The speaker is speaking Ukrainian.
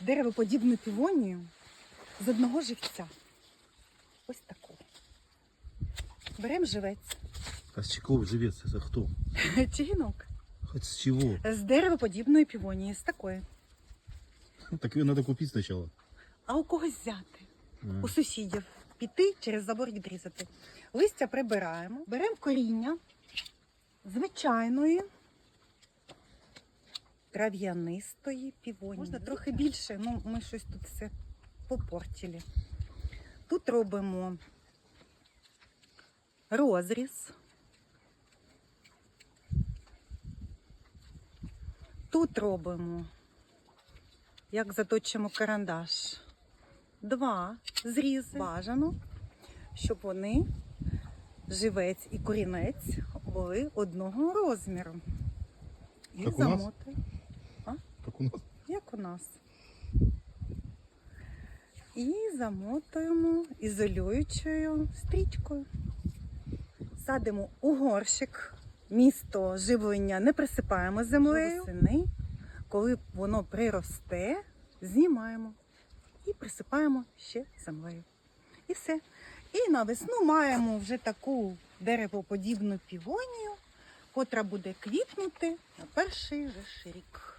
деревоподібну півонію з одного живця. Ось таку. Беремо живець, А с чего живец? Это кто? черенок Хоть с чего? з деревоподібної півонії, з такої. Так ее надо купить сначала. А у когось взяти? А. у сусідів піти через забор відрізати. Листя прибираємо, беремо коріння звичайної трав'янистої півоні. Можна трохи більше, ну ми щось тут все попортили. Тут робимо розріз. Тут робимо, як заточимо карандаш два зрізи. Бажано, щоб вони, живець і корінець, були одного розміру. І Як у нас? замотуємо, Как у нас? як у нас. І замотуємо ізолюючою стрічкою. Садимо у горщик. Місто живлення не присипаємо землею. Восени, коли воно приросте, знімаємо і присипаємо ще землею. І все. І на весну маємо вже таку деревоподібну півонію, котра буде квітнути на перший же рік.